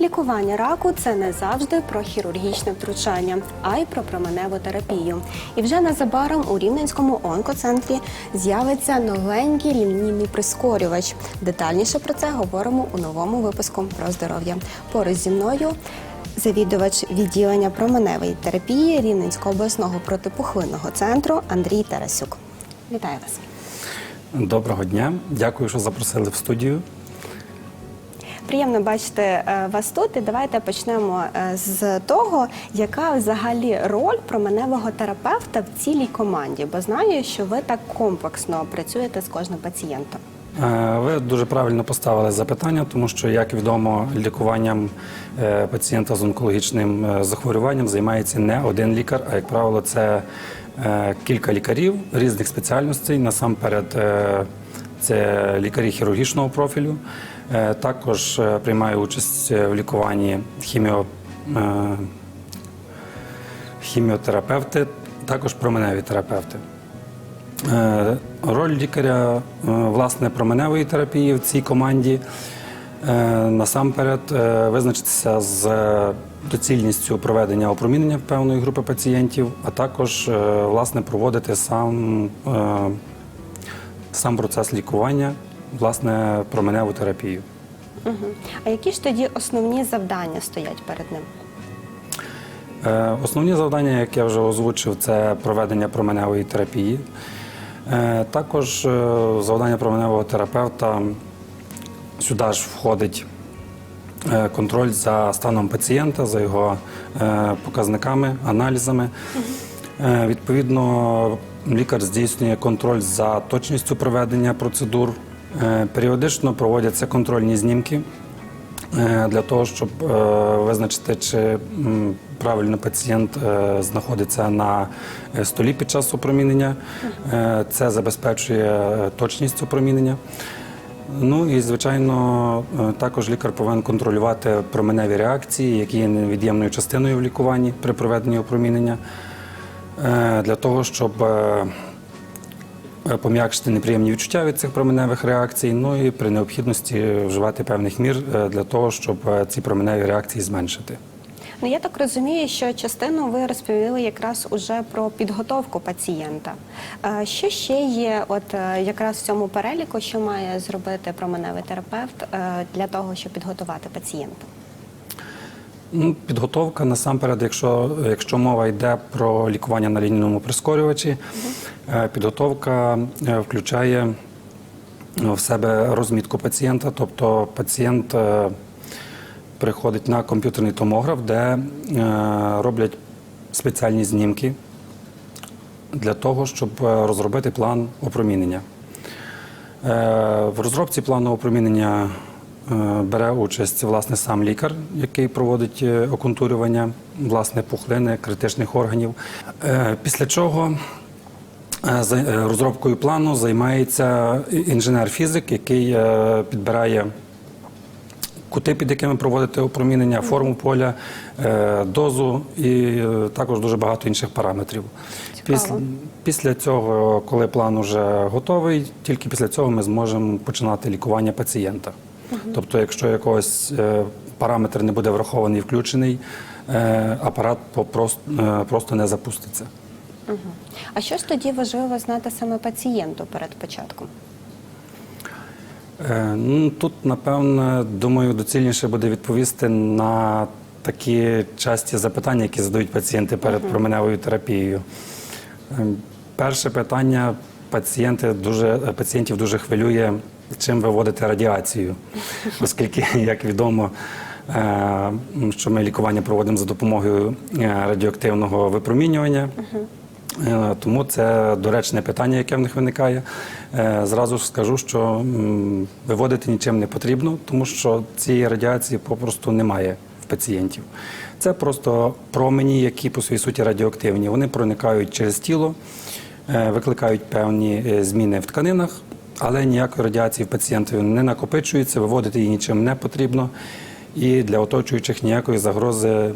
Лікування раку це не завжди про хірургічне втручання, а й про променеву терапію. І вже незабаром у Рівненському онкоцентрі з'явиться новенький лінійний прискорювач. Детальніше про це говоримо у новому випуску про здоров'я. Поруч зі мною завідувач відділення променевої терапії Рівненського обласного протипухлинного центру Андрій Тарасюк. Вітаю вас. Доброго дня, дякую, що запросили в студію. Приємно бачити е, вас тут. І давайте почнемо е, з того, яка взагалі роль променевого терапевта в цілій команді. Бо знаю, що ви так комплексно працюєте з кожним пацієнтом. Е, Ви дуже правильно поставили запитання, тому що, як відомо, лікуванням е, пацієнта з онкологічним е, захворюванням займається не один лікар, а як правило, це кілька лікарів різних спеціальностей. Насамперед, це лікарі хірургічного профілю. Також приймає участь в лікуванні хіміо, хіміотерапевти, також променеві терапевти. Е, Роль лікаря е, власне променевої терапії в цій команді е, насамперед визначитися з доцільністю проведення опромінення певної групи пацієнтів, а також власне проводити сам, сам процес лікування, власне, променеву терапію. Угу. А які ж тоді основні завдання стоять перед ним? Основні завдання, як я вже озвучив, це проведення променевої терапії. Е, Також е, завдання променевого терапевта сюди ж входить е, контроль за станом пацієнта, за його показниками, аналізами. Відповідно, лікар здійснює контроль за точністю проведення процедур. Періодично проводяться контрольні знімки для того, щоб е, визначити, чи правильно пацієнт е, знаходиться на е, столі під час опромінення. Е, Це забезпечує е, точність опромінення. Ну і звичайно, е, також лікар повинен контролювати променеві реакції, які є невід'ємною частиною в лікуванні при проведенні опромінення, е, для того, щоб е, е, пом'якшити неприємні відчуття від цих променевих реакцій, ну і при необхідності вживати певних мір е, для того, щоб е, ці променеві реакції зменшити. Ну я так розумію, що частину ви розповіли якраз уже про підготовку пацієнта. Е, Що ще є, от е, якраз в цьому переліку, що має зробити променевий терапевт е, для того, щоб підготувати пацієнта? Ну, підготовка насамперед, якщо, якщо мова йде про лікування на лінійному прискорювачі, е, підготовка е, включає е, в себе розмітку пацієнта, тобто пацієнт е, приходить на комп'ютерний томограф, де роблять спеціальні знімки для того, щоб розробити план опромінення. В розробці плану опромінення бере участь власне сам лікар, який проводить е, оконтурювання власне пухлини критичних органів. Е, Після чого е, е, розробкою плану займається інженер-фізик, який е, підбирає кути, під якими проводити опромінення, форму поля, е, дозу і е, також дуже багато інших параметрів. Після, після цього, коли план вже готовий, тільки після цього ми зможемо починати лікування пацієнта. Тобто, якщо якогось е, параметр не буде врахований і включений, е, апарат просто, е, просто не запуститься. Угу. А що ж тоді важливо знати саме пацієнту перед початком? Ну, тут, напевно, думаю, доцільніше буде відповісти на такі часті запитання, які задають пацієнти перед променевою терапією. Перше питання пацієнти дуже, пацієнтів дуже хвилює, чим виводити радіацію, оскільки, як відомо, е, що ми лікування проводимо за допомогою е, радіоактивного випромінювання. Е, Тому це доречне питання, яке в них виникає. Е, Зразу ж скажу, що виводити нічим не потрібно, тому що цієї радіації попросту немає в пацієнтів. Це просто промені, які по своїй суті радіоактивні. Вони проникають через тіло, е, викликають певні е, зміни в тканинах, але ніякої радіації в пацієнтів не накопичується, виводити її нічим не потрібно. І для оточуючих ніякої загрози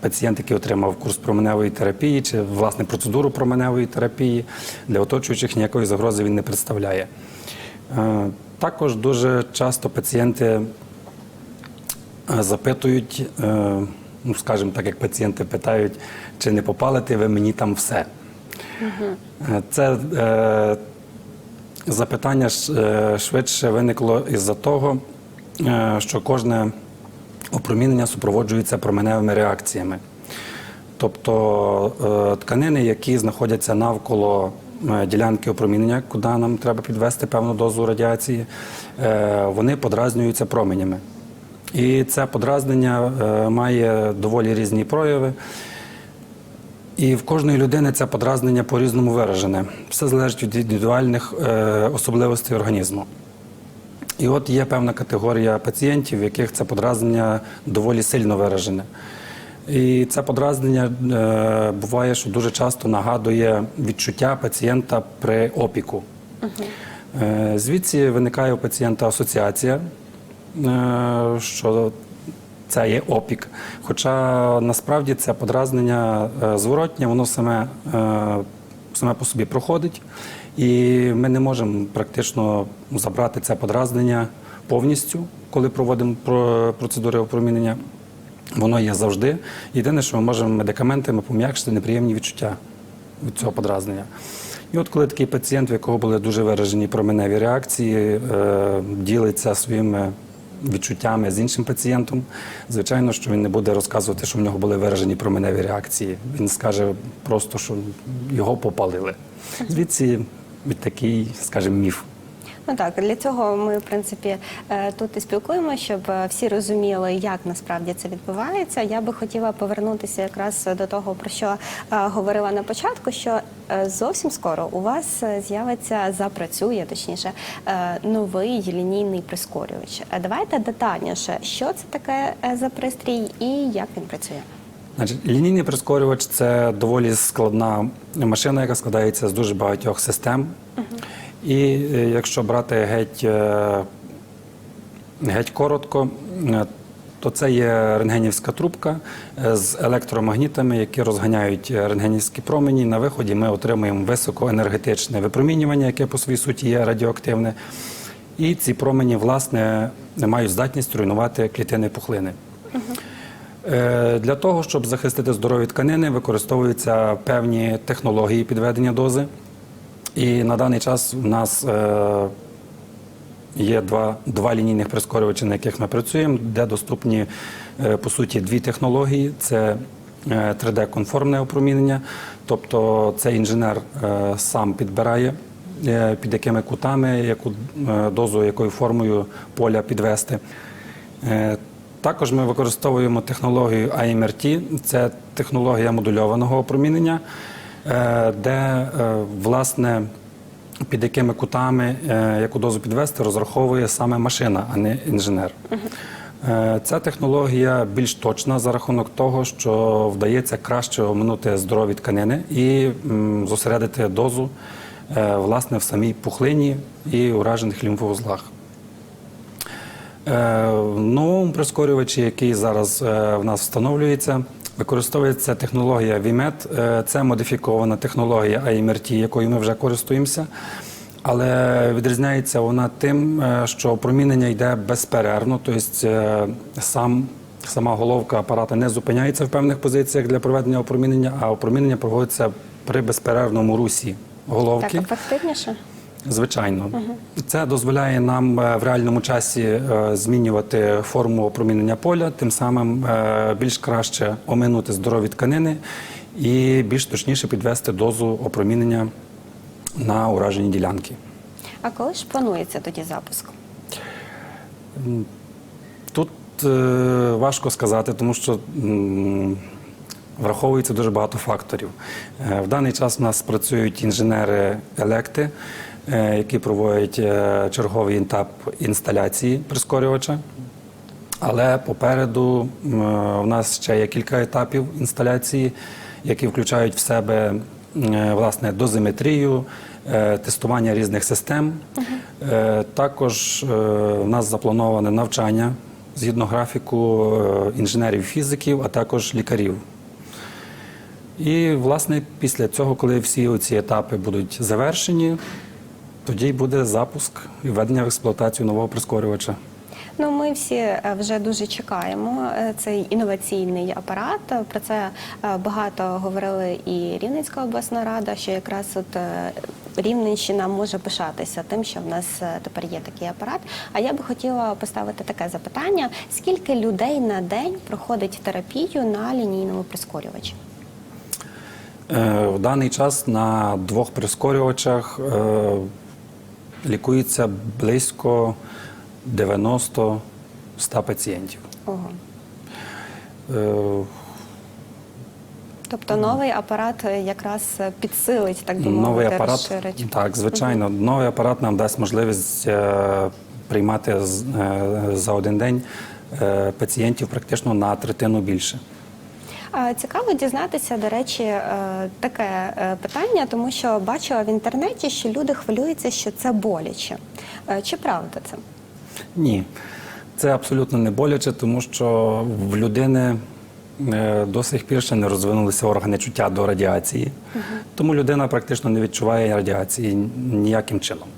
пацієнт, який отримав курс променевої терапії чи власне процедуру променевої терапії для оточуючих ніякої загрози він не представляє. Е, Також дуже часто пацієнти е, запитують, е, ну скажімо так, як пацієнти питають, чи не попалите ви мені там все. Е, Це е, запитання е, швидше виникло із-за того, е, що кожне опромінення супроводжується променевими реакціями. Тобто тканини, які знаходяться навколо ділянки опромінення, куди нам треба підвести певну дозу радіації, вони подразнюються променями. І це подразнення має доволі різні прояви. І в кожної людини це подразнення по-різному виражене. Все залежить від індивідуальних е, особливостей організму. І от є певна категорія пацієнтів, в яких це подразнення доволі сильно виражене. І це подразнення е, буває, що дуже часто нагадує відчуття пацієнта при опіку. Е, звідси виникає у пацієнта асоціація, е, що це є опік. Хоча насправді це подразнення е, зворотнє, воно саме, е, саме по собі проходить, і ми не можемо практично забрати це подразнення повністю, коли проводимо процедури опромінення. Воно є завжди. Єдине, що ми можемо медикаментами пом'якшити неприємні відчуття від цього подразнення. І от коли такий пацієнт, в якого були дуже виражені променеві реакції, е, ділиться своїми відчуттями з іншим пацієнтом, звичайно, що він не буде розказувати, що в нього були виражені променеві реакції. Він скаже просто, що його попалили. Звідси від такий, скажімо, міф. Ну так, для цього ми, в принципі, е, тут і спілкуємося, щоб е, всі розуміли, як насправді це відбувається. Я би хотіла повернутися якраз до того, про що е, говорила на початку, що зовсім скоро у вас з'явиться, запрацює точніше, новий лінійний прискорювач. Давайте детальніше, що це таке за пристрій і як він працює. Значить, лінійний прискорювач це доволі складна машина, яка складається з дуже багатьох систем. І е, якщо брати геть, е, геть коротко, е, то це є рентгенівська трубка з електромагнітами, які розганяють рентгенівські промені. На виході ми отримуємо високоенергетичне випромінювання, яке по своїй суті є радіоактивне. І ці промені, власне, мають здатність руйнувати клітини пухлини. Для того, щоб захистити здорові тканини, використовуються певні технології підведення дози. І на даний час у нас е, є два, два лінійних прискорювачі, на яких ми працюємо, де доступні е, по суті дві технології: це е, 3D-конформне опромінення, тобто цей інженер е, сам підбирає. е, Під якими кутами, яку е, дозу, якою формою поля підвести. Е, Також ми використовуємо технологію IMRT, це технологія модульованого опромінення, е, де е, власне під якими кутами е, яку дозу підвести розраховує саме машина, а не інженер. Е, Ця технологія більш точна за рахунок того, що вдається краще оминути здорові тканини і зосередити дозу е, власне в самій пухлині і уражених лімфовузлах. Е, В новому прискорювачі, який зараз е, в нас встановлюється, використовується технологія. Е, Це модифікована технологія IMRT, якою ми вже користуємося. Але відрізняється вона тим, е, що опромінення йде безперервно, тобто сам, сама головка апарата не зупиняється в певних позиціях для проведення опромінення, а опромінення проводиться при безперервному русі головки. Так ефективніше? Звичайно, це дозволяє нам е, в реальному часі е, змінювати форму опромінення поля, тим самим е, більш краще оминути здорові тканини і більш точніше підвести дозу опромінення на уражені ділянки. А коли ж планується тоді запуск? Тут важко сказати, тому що враховується дуже багато факторів. В даний час у нас працюють інженери-електи, е, які проводять е, черговий етап інсталяції прискорювача. Але попереду м, у нас ще є кілька етапів інсталяції, які включають в себе е, власне дозиметрію, е, тестування різних систем. Е, Також е, у нас заплановане навчання згідно графіку е, інженерів-фізиків, а також лікарів І, власне, після цього, коли всі ці етапи будуть завершені, тоді й буде запуск і введення в експлуатацію нового прискорювача. Ну, ми всі е, вже дуже чекаємо е, цей інноваційний апарат. Про це е, багато говорили і Рівненська обласна рада, що якраз от Рівненщина може пишатися тим, що в нас тепер є такий апарат. А я би хотіла поставити таке запитання: скільки людей на день проходить терапію на лінійному прискорювачі? В даний час на двох прискорювачах лікується близько 90-100 пацієнтів. Ого. Е, Тобто новий апарат якраз підсилить, так би Новий апарат, розширить. так, звичайно, новий апарат нам дасть можливість е, приймати з- е, за один день е, пацієнтів практично на третину більше. Цікаво дізнатися, до речі, е, таке е, питання, тому що бачила в інтернеті, що люди хвилюються, що це боляче. Е, Чи правда це? Ні, це абсолютно не боляче, тому що в людини до сих пір ще не розвинулися органи чуття до радіації, тому людина практично не відчуває радіації ніяким чином.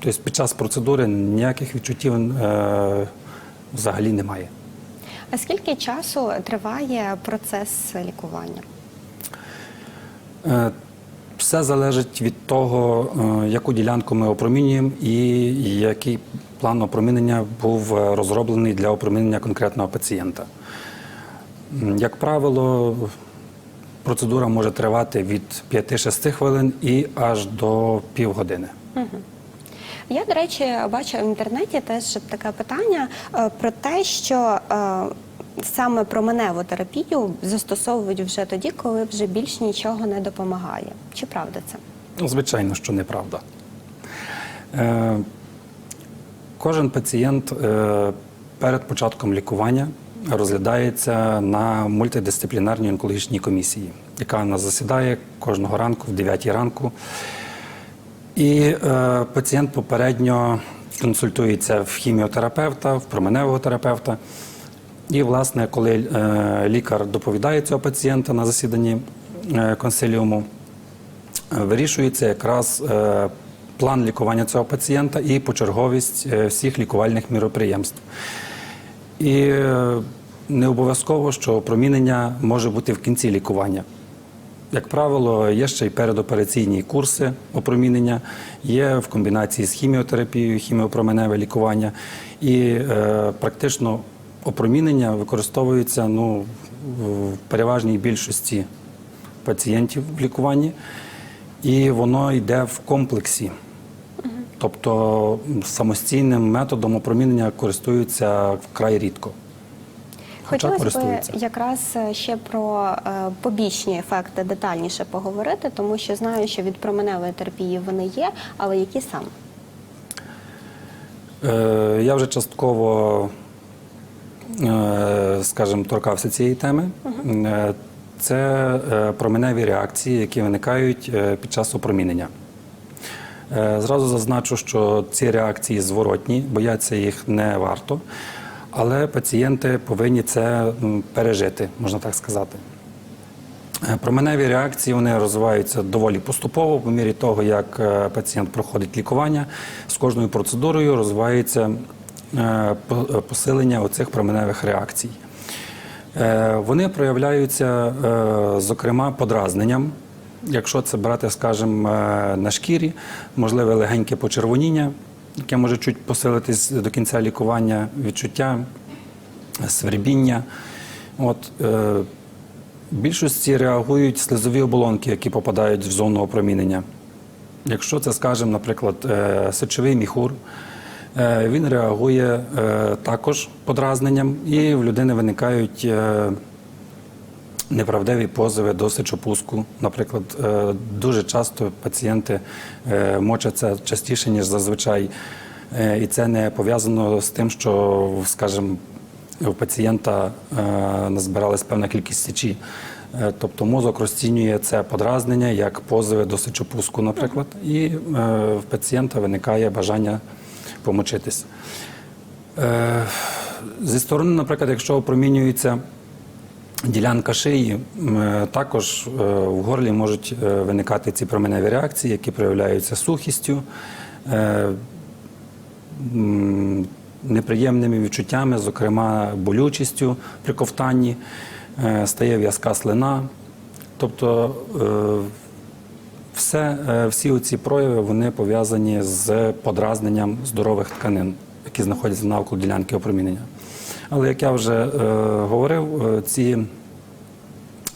Тобто під час процедури ніяких відчуттів е, взагалі немає. А скільки часу триває процес лікування? Е, Все залежить від того, е, яку ділянку ми опромінюємо і який план опромінення був е, розроблений для опромінення конкретного пацієнта. Як правило, процедура може тривати від 5-6 хвилин і аж до півгодини. Я, до речі, бачила в інтернеті теж таке питання е, про те, що е, саме променеву терапію застосовують вже тоді, коли вже більш нічого не допомагає. Чи правда це? Звичайно, що неправда. Е, Кожен пацієнт перед початком лікування розглядається на мультидисциплінарній онкологічній комісії, яка нас засідає кожного ранку в 9 ранку. І е, пацієнт попередньо консультується в хіміотерапевта, в променевого терапевта. І, власне, коли е, лікар доповідає цього пацієнта на засіданні е, консиліуму, е, вирішується якраз е, план лікування цього пацієнта і почерговість е, всіх лікувальних міроприємств. І е, не обов'язково, що опромінення може бути в кінці лікування. Як правило, є ще й передопераційні курси опромінення, є в комбінації з хіміотерапією, хіміопроменеве лікування. І е, практично опромінення використовується ну, в переважній більшості пацієнтів в лікуванні, і воно йде в комплексі. Тобто самостійним методом опромінення користуються вкрай рідко. Хоча Хотілося б якраз е, ще про е, побічні ефекти детальніше поговорити, тому що знаю, що від променевої терапії вони є, але які саме? Е, Я вже частково, е, скажімо, торкався цієї теми. Е, Це е, променеві реакції, які виникають е, під час опромінення. Е, Зразу зазначу, що ці реакції зворотні, бояться їх не варто, але пацієнти повинні це пережити, можна так сказати. Е, Променеві реакції вони розвиваються доволі поступово, по мірі того, як е, пацієнт проходить лікування. З кожною процедурою розвивається е, по- посилення оцих променевих реакцій. Вони проявляються, зокрема, подразненням. Якщо це брати, скажімо, на шкірі, можливе легеньке почервоніння, яке може чуть посилитись до кінця лікування, відчуття свербіння. От, е, більшості реагують слизові оболонки, які попадають в зону опромінення. Якщо це, скажімо, наприклад, е, сечовий міхур, е, він реагує е, також подразненням, і в людини виникають е, неправдиві позови до сечопуску. Наприклад, е, дуже часто пацієнти е, мочаться частіше, ніж зазвичай. Е, І це не пов'язано з тим, що, скажімо, у пацієнта назбиралась певна кількість сечі. Е, Тобто мозок розцінює це подразнення як позови до сечопуску, наприклад, і в пацієнта виникає бажання помочитись. Зі сторони, наприклад, якщо опромінюється Ділянка шиї також е, в горлі можуть е, виникати ці променеві реакції, які проявляються сухістю, е, неприємними відчуттями, зокрема болючістю при ковтанні, стає в'язка слина. Тобто все, всі ці прояви вони пов'язані з подразненням здорових тканин, які знаходяться навколо ділянки опромінення. Але як я вже е, говорив, е, ці,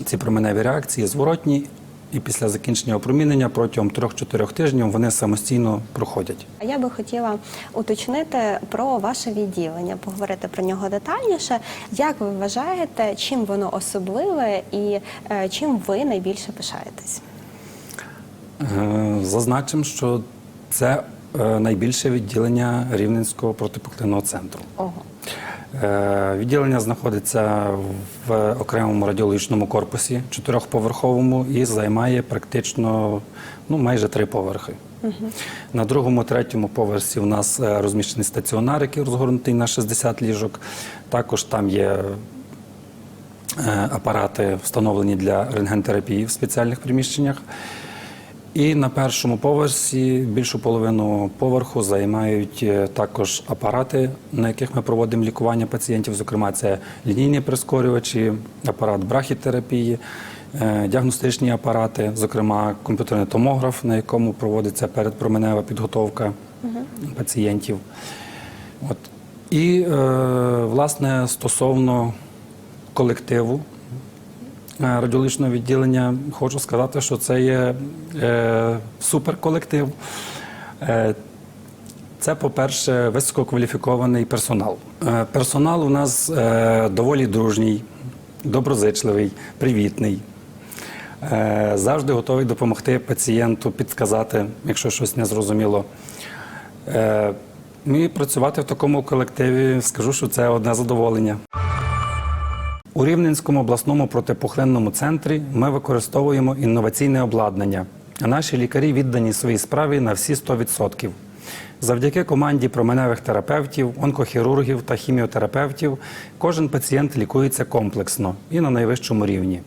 ці променеві реакції зворотні, і після закінчення опромінення протягом 3-4 тижнів вони самостійно проходять. А я би хотіла уточнити про ваше відділення, поговорити про нього детальніше. Як ви вважаєте, чим воно особливе і е, чим ви найбільше пишаєтесь? Е, Зазначимо, що це е, найбільше відділення Рівненського протипухлинного центру. Ого. Е, Відділення знаходиться в окремому радіологічному корпусі, чотирьохповерховому, і займає практично ну, майже три поверхи. На другому, третьому поверсі у нас е, розміщений стаціонар, який розгорнутий на 60 ліжок. Також там є е, апарати, встановлені для рентгентерапії в спеціальних приміщеннях. І на першому поверсі більшу половину поверху займають е, також апарати, на яких ми проводимо лікування пацієнтів. Зокрема, це лінійні прискорювачі, апарат брахітерапії, е, діагностичні апарати, зокрема комп'ютерний томограф, на якому проводиться передпроменева підготовка пацієнтів. От. І, е, власне, стосовно колективу радіологічного відділення, хочу сказати, що це є е, суперколектив. Е, це, по-перше, висококваліфікований персонал. Е, Персонал у нас е, доволі дружній, доброзичливий, привітний. Е, Завжди готовий допомогти пацієнту, підказати, якщо щось не зрозуміло. Е, І працювати в такому колективі, скажу, що це одне задоволення. У Рівненському обласному протипухлинному центрі ми використовуємо інноваційне обладнання, а наші лікарі віддані своїй справі на всі 100%. Завдяки команді променевих терапевтів, онкохірургів та хіміотерапевтів кожен пацієнт лікується комплексно і на найвищому рівні.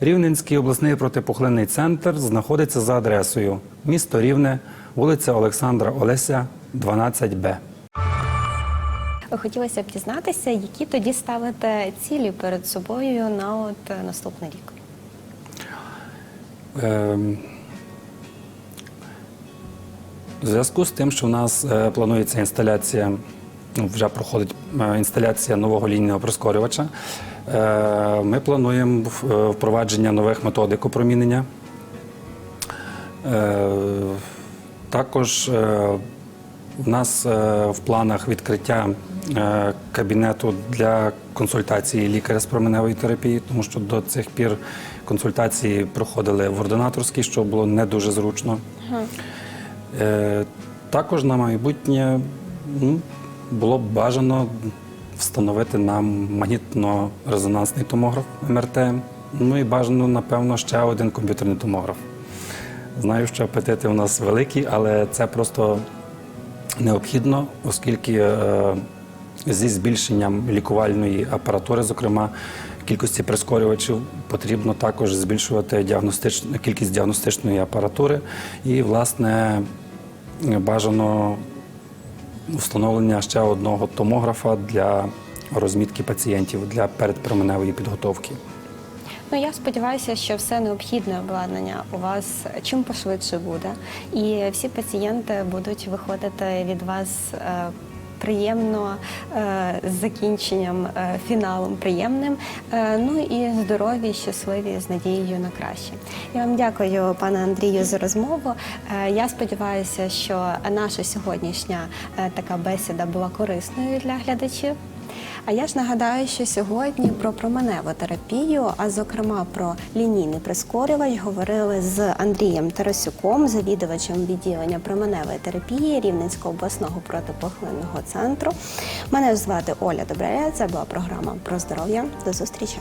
Рівненський обласний протипухлинний центр знаходиться за адресою місто Рівне, вулиця Олександра Олеся, 12Б. Хотілося б дізнатися, які тоді ставите цілі перед собою на от е, наступний рік. Ем, В зв'язку з тим, що в нас е, планується інсталяція, ну, вже проходить е, інсталяція нового лінійного прискорювача, ми плануємо впровадження нових методик опромінення. Також в нас е, в планах відкриття е, кабінету для консультації лікаря з променевої терапії, тому що до цих пір консультації проходили в ординаторській, що було не дуже зручно. Е, Також на майбутнє ну, було б бажано встановити нам магнітно-резонансний томограф МРТ. Ну і бажано, напевно, ще один комп'ютерний томограф. Знаю, що апетити у нас великі, але це просто необхідно, оскільки е, зі збільшенням лікувальної апаратури, зокрема кількості прискорювачів, потрібно також збільшувати діагностич... кількість діагностичної апаратури і, власне, бажано встановлення ще одного томографа для розмітки пацієнтів для передпроменевої підготовки. Ну я сподіваюся, що все необхідне обладнання у вас чим пошвидше буде, і всі пацієнти будуть виходити від вас. е, Приємно е, з закінченням, е, фіналом приємним. Ну і здорові, щасливі з надією на краще. Я вам дякую, пане Андрію, за розмову. Я сподіваюся, що наша сьогоднішня така бесіда була корисною для глядачів. А я ж нагадаю, що сьогодні про променеву терапію, а зокрема про лінійний прискорювач, говорили з Андрієм Тарасюком, завідувачем відділення променевої терапії Рівненського обласного протипухлинного центру. Мене звати Оля Добреля. Це була програма про здоров'я. До зустрічі.